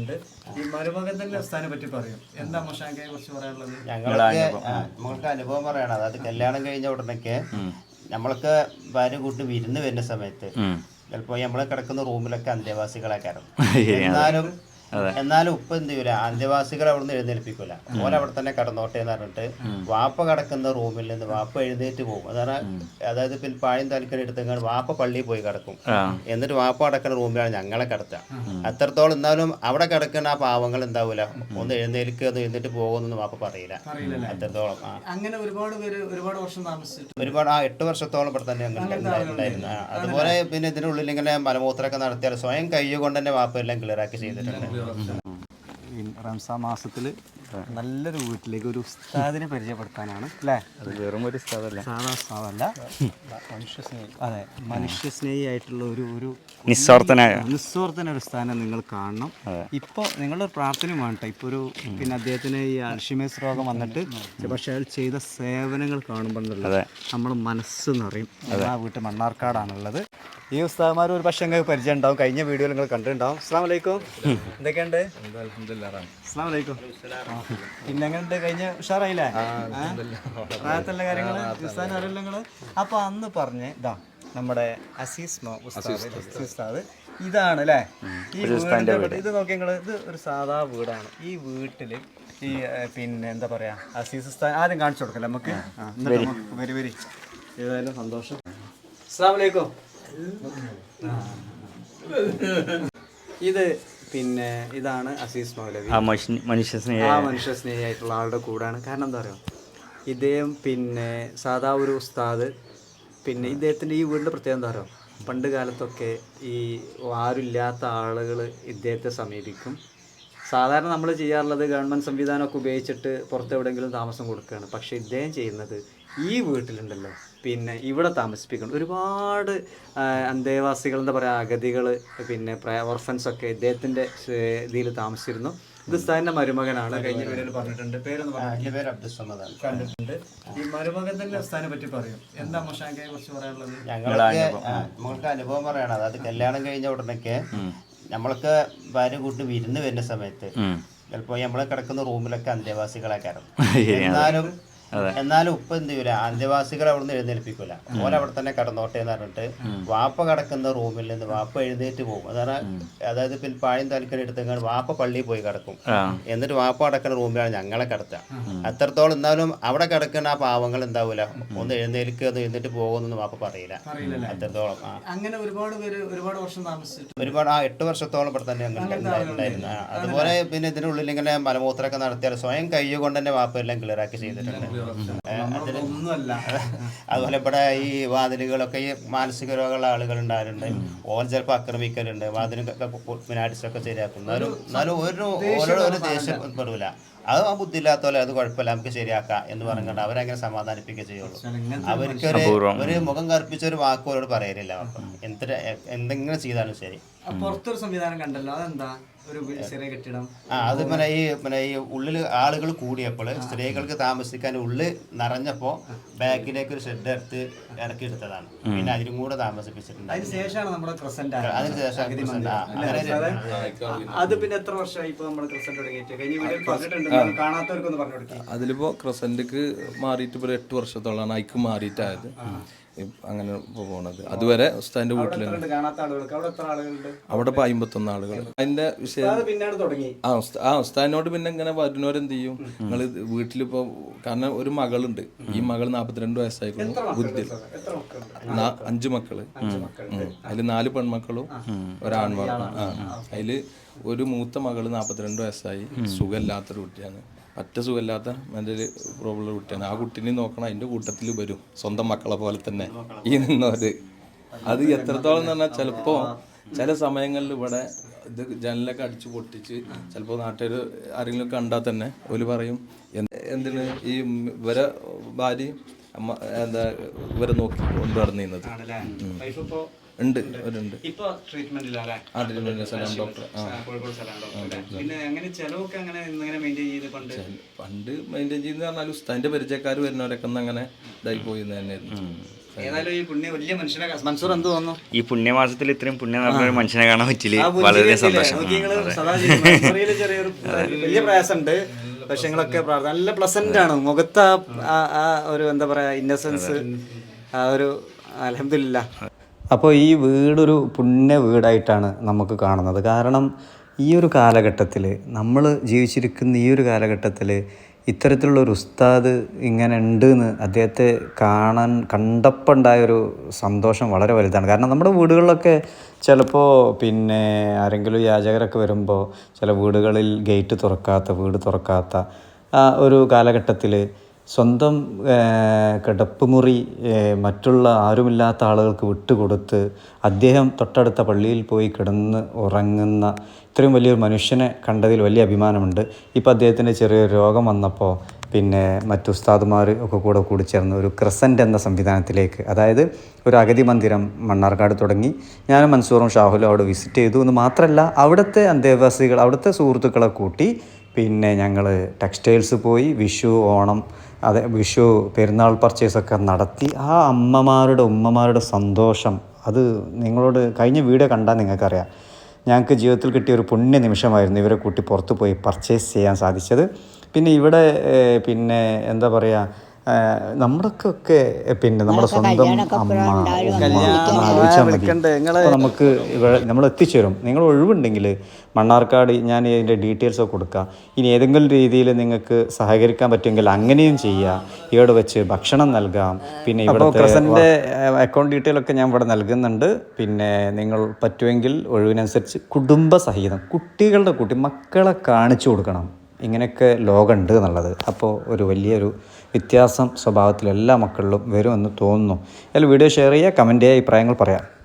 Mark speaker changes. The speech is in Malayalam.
Speaker 1: ഈ മരുമകന്റെ അവസ്ഥാനെ പറ്റി പറയും. എന്താ മൊഷാങ്കയെ കുറിച്ച് പറയാനുള്ളത്?
Speaker 2: ഞങ്ങൾക്ക് ആ, നമ്മൾക്ക് അനുഭവം പറയണം. അതായത് കല്യാണം കഴിഞ്ഞ ഉടനൊക്കെ നമ്മൾക്ക് ഭാര്യ കൂട്ടി വിരുന്ന് വരുന്ന സമയത്ത് ചിലപ്പോ നമ്മളെ കിടക്കുന്ന റൂമിലൊക്കെ അന്തേവാസികളെ കാരണം എന്നാലും എന്നാലും ഉപ്പ് എന്ത് ചെയ്യൂല? അന്തേവാസികൾ അവിടെ നിന്ന് എഴുന്നേൽപ്പിക്കൂല അവിടെ തന്നെ കടന്നോട്ടെ എന്ന് പറഞ്ഞിട്ട് വാപ്പ കിടക്കുന്ന റൂമിൽ നിന്ന് വാപ്പ എഴുന്നേറ്റ് പോകും. അതാണ് അതായത് പിന്നെ പായം തലക്കണി എടുത്തെങ്കിൽ വാപ്പ പള്ളിയിൽ പോയി കിടക്കും. എന്നിട്ട് വാപ്പ കിടക്കുന്ന റൂമിലാണ് ഞങ്ങളെ കിടത്തുക അത്രത്തോളം എന്നാലും അവിടെ കിടക്കുന്ന ആ പാവങ്ങൾ എന്താവൂല? ഒന്ന് എഴുന്നേൽക്കുക ഒന്ന് എഴുന്നേറ്റ് പോകുമെന്നൊന്നും വാപ്പ പറയില്ല. അത്രത്തോളം
Speaker 1: അങ്ങനെ ഒരുപാട് പേര് ഒരുപാട് വർഷം താമസിച്ചിട്ട്
Speaker 2: ഒരുപാട് ആ എട്ട് വർഷത്തോളം ഇവിടെ തന്നെ ഉണ്ടായിരുന്നു. അതുപോലെ പിന്നെ ഇതിനുള്ളിൽ ഇങ്ങനെ മലമൂത്രമൊക്കെ നടത്തിയാൽ സ്വയം കൈ കൊണ്ട് തന്നെ വാപ്പ എല്ലാം ക്ലിയർ ആക്കി ചെയ്തിട്ടുണ്ട്.
Speaker 3: ഈ റംസാ മാസത്തിൽ നല്ലൊരു വീട്ടിലേക്ക് ഒരു ഉസ്താദിനെ പരിചയപ്പെടുത്താനാണ് അല്ലേ?
Speaker 4: അത് വെറും ഒരു സ്ഥലമല്ല
Speaker 3: സാധാ ഉസ്താദല്ല. മനുഷ്യസ്നേഹി അതെ മനുഷ്യസ്നേഹി ആയിട്ടുള്ള ഒരു ഒരു
Speaker 4: നിസ്വാർത്ഥനായ
Speaker 3: നിസ്വാർത്ഥന ഒരു സ്ഥാനം നിങ്ങൾ കാണണം. ഇപ്പോൾ നിങ്ങളൊരു പ്രാർത്ഥനയും വേണ്ട ഇപ്പോൾ ഒരു പിന്നെ അദ്ദേഹത്തിന് ഈ അൽഷിമേസ് രോഗം വന്നിട്ട് പക്ഷേ അയാൾ ചെയ്ത സേവനങ്ങൾ കാണുമ്പോൾ. നമ്മൾ മനസ്സ് നിറയും. ആ വീട്ടിൽ മണ്ണാർക്കാടാണുള്ളത്. ഈ ഉസ്താദ്മാർ ഒരു പക്ഷേ നിങ്ങൾക്ക് പരിചയം ഉണ്ടാവും. കഴിഞ്ഞ വീഡിയോയിൽ നിങ്ങൾ കണ്ടിട്ടുണ്ടാവും. അസ്സാം വലൈക്കും എന്തൊക്കെയുണ്ട്? അസ്സാം വലൈക്കും ആ. പിന്നെ എങ്ങനെയുണ്ട്? കഴിഞ്ഞ ഉഷാറായില്ലേ? കാര്യങ്ങൾ ഉസ്താദിനെ അറിയില്ല നിങ്ങൾ അപ്പോൾ അന്ന് പറഞ്ഞ് ഇതാ നമ്മുടെ അസീസ് ഉസ്താദ് ഇതാണ് അല്ലേ? ഈ വീടിന്റെ വീട്. ഇത് നോക്കി നിങ്ങൾ ഇത് ഒരു സാധാ വീടാണ്. ഈ വീട്ടിൽ ഈ പിന്നെ എന്താ പറയാ? അസീസ് ഉസ്താദ് ആദ്യം കാണിച്ചു കൊടുക്കല്ലേ നമുക്ക്? വരി. വരി ഏതായാലും സന്തോഷം. അസ്സാം വലൈക്കും ഇത് പിന്നെ ഇതാണ് അസീസ് മൗലവി.
Speaker 4: ആ മനുഷ്യ സ്നേഹി
Speaker 3: ആ മനുഷ്യ സ്നേഹിയായിട്ടുള്ള ആളുടെ കൂടാണ്. കാരണം എന്താ പറയുക ഇദ്ദേഹം പിന്നെ സാധാ ഒരു ഉസ്താദ്. പിന്നെ ഇദ്ദേഹത്തിന്റെ ഈ വീടിന്റെ പ്രത്യേകത എന്താ പറയുക പണ്ട് കാലത്തൊക്കെ ഈ ആരുമില്ലാത്ത ആളുകൾ ഇദ്ദേഹത്തെ സമീപിക്കും. സാധാരണ നമ്മൾ ചെയ്യാറുള്ളത് ഗവൺമെന്റ് സംവിധാനമൊക്കെ ഉപയോഗിച്ചിട്ട് പുറത്ത് എവിടെയെങ്കിലും താമസം കൊടുക്കുകയാണ്. പക്ഷേ ഇദ്ദേഹം ചെയ്യുന്നത് ഈ വീട്ടിലുണ്ടല്ലോ. പിന്നെ ഇവിടെ താമസിപ്പിക്കണം. ഒരുപാട് അന്തേവാസികൾ എന്താ പറയുക അഗതികൾ പിന്നെ ഓർഫൻസ് ഒക്കെ ഇദ്ദേഹത്തിന്റെ ഇതിൽ താമസിച്ചിരുന്നു. ഇത് ഉസ്താദിന്റെ മരുമകനാണ്. കഴിഞ്ഞ വീഡിയോയിൽ പറഞ്ഞിട്ടുണ്ട്. പേരെന്ന്
Speaker 2: എന്റെ പേര് അബ്ദുസമ്മദാണ്
Speaker 1: കണ്ടിട്ടുണ്ട്. ഈ മരുമകൻ തന്നെ ഉസ്താനെ പറ്റി പറയും. എന്താ മഷാങ്കയെ കുറിച്ച് പറയാനുള്ളത്?
Speaker 2: ഞങ്ങൾക്ക് ആ, അനുഭവം പറയണം. അതായത് കല്യാണം കഴിഞ്ഞ ഉടനൊക്കെ നമ്മൾക്ക് ഭാര്യ കൂട്ടി വിരുന്ന് വരുന്ന സമയത്ത് ചിലപ്പോ നമ്മൾ കിടക്കുന്ന റൂമിലൊക്കെ അന്തേവാസികളെ കയറും. എന്നാലും എന്നാലും ഉപ്പ എന്ത് ചെയ്യൂല? അന്തേവാസികൾ അവിടെ നിന്ന് എഴുന്നേൽപ്പിക്കൂല അവിടെ തന്നെ കടന്നോട്ടെ എന്ന് പറഞ്ഞിട്ട് വാപ്പ കിടക്കുന്ന റൂമിൽ നിന്ന് വാപ്പ എഴുന്നേറ്റ് പോകും. അതാണ് അതായത് പിന്നെ പായം തലക്കൻ എടുത്തെങ്കിൽ വാപ്പ പള്ളിയിൽ പോയി കിടക്കും. എന്നിട്ട് വാപ്പ കിടക്കുന്ന റൂമിലാണ് ഞങ്ങളെ കിടത്തുക. അത്രത്തോളം എന്നാലും അവിടെ കിടക്കുന്ന ആ പാവങ്ങൾ എന്താവൂല? ഒന്ന് എഴുന്നേൽക്കുക ഒന്ന് എഴുന്നേറ്റ് പോകുമെന്നൊന്നും വാപ്പ പറയില്ല. അത്രത്തോളം
Speaker 1: അങ്ങനെ ഒരുപാട് പേര് ഒരുപാട് വർഷം താമസിച്ചിട്ട്
Speaker 2: ഒരുപാട് ആ എട്ട് വർഷത്തോളം ഇവിടെ തന്നെ ഉണ്ടായിരുന്നു. അതുപോലെ പിന്നെ ഇതിനുള്ളിൽ ഇങ്ങനെ മലമൂത്രമൊക്കെ നടത്തിയാൽ സ്വയം കൈ കൊണ്ട് തന്നെ വാപ്പ എല്ലാം ക്ലിയർ ആക്കി ചെയ്തിട്ടുണ്ട്. അതുപോലെ ഇവിടെ ഈ വാതിലുകളൊക്കെ ഈ മാനസിക രോഗമുള്ള ആളുകൾ ഉണ്ടാകാറുണ്ട് ഓൻ ചിലപ്പോൾ ആക്രമിക്കലുണ്ട്. വാതിലൊക്കെ അടിച്ചൊക്കെ ശരിയാക്കും. എന്നാലും എന്നാലും ഒരു ഒരു ദേഷ്യം പെടൂല. അത് ആ ബുദ്ധിയില്ലാത്തോലെ അത് കുഴപ്പമില്ല നമുക്ക് ശരിയാക്കാം എന്ന് പറഞ്ഞുകൊണ്ട് അവരങ്ങനെ സമാധാനിപ്പിക്കുക ചെയ്യുള്ളൂ. അവർക്കൊരു ഒരു മുഖം കറുപ്പിച്ച ഒരു വാക്ക് അവരോട് പറയലില്ല. എന്തൊരു എന്തെങ്കിലും ചെയ്താലും ശരി.
Speaker 1: പുറത്തൊരു സംവിധാനം കണ്ടല്ലോ അതെന്താ? ഒരു ചെറിയ കെട്ടിടം.
Speaker 2: ആ അത് പിന്നെ ഈ പിന്നെ ഈ ഉള്ളിൽ ആളുകൾ കൂടിയപ്പോൾ സ്ത്രീകൾക്ക് താമസിക്കാൻ ഉള്ളിൽ നിറഞ്ഞപ്പോൾ ബാക്കിലേക്ക് ഒരു ഷെഡ് എടുത്ത് ഇറക്കി എടുത്തതാണ്. പിന്നെ അതിനും കൂടെ താമസിപ്പിച്ചിട്ടുണ്ട്.
Speaker 1: നമ്മുടെ ക്രസന്റ്
Speaker 2: അതിനുശേഷം
Speaker 3: അത് പിന്നെ എത്ര വർഷമായി ഇപ്പൊ നമ്മൾ ക്രിസന്റ് തുടങ്ങിയിട്ട്? കഴിഞ്ഞ വീഡിയോയിൽ പറഞ്ഞിട്ടുണ്ട്. കാണാത്തവർക്കൊന്ന് പറഞ്ഞു കൊടുക്കി.
Speaker 5: അതിലിപ്പോ ക്രസന്റ്ക്ക് മാറിയിട്ട് ഇപ്പോൾ എട്ട് വർഷത്തോളാണ് അയക്ക് മാറിയിട്ടായത്. അങ്ങനെ ഇപ്പൊ പോണത്. അതുവരെ ഉസ്താദിന്റെ വീട്ടിൽ
Speaker 3: അവിടെ
Speaker 5: ഇപ്പൊ അമ്പത്തൊന്ന് ആളുകൾ അതിന്റെ വിഷയം ആ ഉസ്ത- ആ ഉസ്താദിനോട് പിന്നെ ഇങ്ങനെ വരുന്നവരെന്ത് ചെയ്യും നിങ്ങൾ വീട്ടിലിപ്പോ കാരണം ഒരു മകളുണ്ട്. ഈ മകൾ നാപ്പത്തിരണ്ട് വയസ്സായിക്കുന്നു ബുദ്ധി അഞ്ചു മക്കൾ. അതിൽ നാല് പെൺമക്കളും ഒരാൺമക്കളും ആ അതിൽ ഒരു മൂത്ത മകൾ നാപ്പത്തിരണ്ട് വയസ്സായി. സുഖമില്ലാത്തൊരു കുട്ടിയാണ്. ഒറ്റ സുഖമില്ലാത്ത ഒരു പ്രോബ്ലം കുട്ടിയാണ്. ആ കുട്ടീനെ നോക്കണം അതിന്റെ കൂട്ടത്തിൽ വരും. സ്വന്തം മക്കളെ പോലെ തന്നെ ഈ നിന്നവര്. അത് എത്രത്തോളം എന്ന് പറഞ്ഞാൽ ചിലപ്പോൾ ചില സമയങ്ങളിൽ ഇവിടെ ഇത് ജനലൊക്കെ അടിച്ചു പൊട്ടിച്ച് ചിലപ്പോൾ നാട്ടുകാർ ആരെങ്കിലും കണ്ടാൽ തന്നെ ഒരു പറയും എന്ത് എന്തിന് ഈ ഇവരെ ഭാര്യ അമ്മ എന്താ ഇവരെ നോക്കി കൊണ്ടു ഉണ്ട് അവരുണ്ട്
Speaker 3: ഇപ്പൊ ട്രീറ്റ്മെന്റിലല്ലേ
Speaker 5: ആ ട്രീറ്റ്മെന്റ് സലാം ഡോക്ടർ ആ.
Speaker 3: കോഴിക്കോട് സലാം ഡോക്ടർ പിന്നെ അങ്ങനെ ചെലവൊക്കെ അങ്ങനെ ഇങ്ങനെ മെയിന്റെയിൻ ചെയ്ത് പണ്ട്?
Speaker 5: പണ്ട് മെയിന്റെയിൻ ചെയ്യുന്ന പറഞ്ഞാൽ ഉസ്താദിന്റെ പരിചയക്കാർ വരുന്നവരൊക്കെ ഒന്ന് അങ്ങനെ ഇതായി പോയി തന്നെയായിരുന്നു.
Speaker 6: ഈ പുണ്യ വലിയ മനുഷ്യനെ മൻസൂർ എന്ത് തോന്നുന്നു?
Speaker 4: ഈ പുണ്യമാസത്തിൽ ഇത്രയും പുണ്യം നടന്നൊരു മനുഷ്യനെ കാണാൻ പറ്റില്ല വളരെ സന്തോഷം.
Speaker 6: വലിയ പ്രയാസമുണ്ട്. പക്ഷെ നിങ്ങളൊക്കെ പ്രാർത്ഥന നല്ല പ്ലസന്റ് ആണ്. മുഖത്ത് ആ ഒരു എന്താ പറയാ ഇന്നസെൻസ് ആ ഒരു അലഹമില്ല അപ്പോൾ ഈ വീടൊരു പുണ്യ വീടായിട്ടാണ് നമുക്ക് കാണുന്നത്. കാരണം ഈ ഒരു കാലഘട്ടത്തിൽ നമ്മൾ ജീവിച്ചിരിക്കുന്ന ഈ ഒരു കാലഘട്ടത്തിൽ ഇത്തരത്തിലുള്ള ഒരു ഉസ്താദ് ഇങ്ങനെ ഉണ്ട് എന്ന് അദ്ദേഹത്തെ കാണാൻ കണ്ടപ്പോൾ ഉണ്ടായൊരു സന്തോഷം വളരെ വലുതാണ്. കാരണം നമ്മുടെ വീടുകളിലൊക്കെ ചിലപ്പോൾ പിന്നെ ആരെങ്കിലും യാചകരൊക്കെ വരുമ്പോൾ ചില വീടുകളിൽ ഗേറ്റ് തുറക്കാത്ത വീട് തുറക്കാത്ത ഒരു കാലഘട്ടത്തിൽ സ്വന്തം കിടപ്പുമുറി മറ്റുള്ള ആരുമില്ലാത്ത ആളുകൾക്ക് വിട്ടുകൊടുത്ത് അദ്ദേഹം തൊട്ടടുത്ത പള്ളിയിൽ പോയി കിടന്ന് ഉറങ്ങുന്ന ഇത്രയും വലിയൊരു മനുഷ്യനെ കണ്ടതിൽ വലിയ അഭിമാനമുണ്ട്. ഇപ്പോൾ അദ്ദേഹത്തിന് ചെറിയൊരു രോഗം വന്നപ്പോൾ പിന്നെ മറ്റു ഉസ്താദുമാർ ഒക്കെ കൂടെ കൂടി ചേർന്ന് ഒരു ക്രസന്റ് എന്ന സംവിധാനത്തിലേക്ക് അതായത് ഒരു അഗതി മന്ദിരം മണ്ണാർക്കാട് തുടങ്ങി. ഞാൻ മൻസൂറും ഷാഹുലും അവിടെ വിസിറ്റ് ചെയ്തു എന്ന് മാത്രമല്ല അവിടുത്തെ അന്തേവാസികൾ അവിടുത്തെ സുഹൃത്തുക്കളെ കൂട്ടി പിന്നെ ഞങ്ങൾ ടെക്സ്റ്റൈൽസ് പോയി വിഷു ഓണം അതെ വിഷു പെരുന്നാൾ പർച്ചേസൊക്കെ നടത്തി. ആ അമ്മമാരുടെ ഉമ്മമാരുടെ സന്തോഷം അത് നിങ്ങളോട് കഴിഞ്ഞ വീഡിയോ കണ്ടാൽ നിങ്ങൾക്കറിയാം. ഞങ്ങൾക്ക് ജീവിതത്തിൽ കിട്ടിയ ഒരു പുണ്യ നിമിഷമായിരുന്നു ഇവരെ കൂട്ടി പുറത്ത് പോയി പർച്ചേസ് ചെയ്യാൻ സാധിച്ചത്. പിന്നെ ഇവിടെ പിന്നെ എന്താ പറയുക നമ്മുടെയൊക്കെ പിന്നെ നമ്മുടെ സ്വന്തം അമ്മ നമുക്ക് ഇവിടെ നമ്മൾ എത്തിച്ചേരും നിങ്ങൾ ഒഴിവുണ്ടെങ്കിൽ മണ്ണാർക്കാട് ഞാൻ ഇതിന്റെ ഡീറ്റെയിൽസ് ഒക്കെ കൊടുക്കാം. ഇനി ഏതെങ്കിലും രീതിയിൽ നിങ്ങൾക്ക് സഹകരിക്കാൻ പറ്റുമെങ്കിൽ അങ്ങനെയും ചെയ്യുക ഇവിടെ വെച്ച് ഭക്ഷണം നൽകാം. പിന്നെ ഇവിടെ പ്രസന്റെ അക്കൗണ്ട് ഡീറ്റെയിൽ ഒക്കെ ഞാൻ ഇവിടെ നൽകുന്നുണ്ട്. പിന്നെ നിങ്ങൾ പറ്റുമെങ്കിൽ ഒഴിവിനനുസരിച്ച് കുടുംബസഹിതം കുട്ടികളുടെ കുട്ടി മക്കളെ കാണിച്ചു കൊടുക്കണം. ഇങ്ങനെയൊക്കെ ലോകമുണ്ട് എന്നുള്ളത്. അപ്പോൾ ഒരു വലിയൊരു വ്യത്യാസം സ്വഭാവത്തിൽ എല്ലാ മക്കളിലും വരുമെന്ന് തോന്നുന്നു. അതിൽ വീഡിയോ ഷെയർ ചെയ്യുക കമന്റ് ചെയ്യുക അഭിപ്രായങ്ങൾ പറയാം.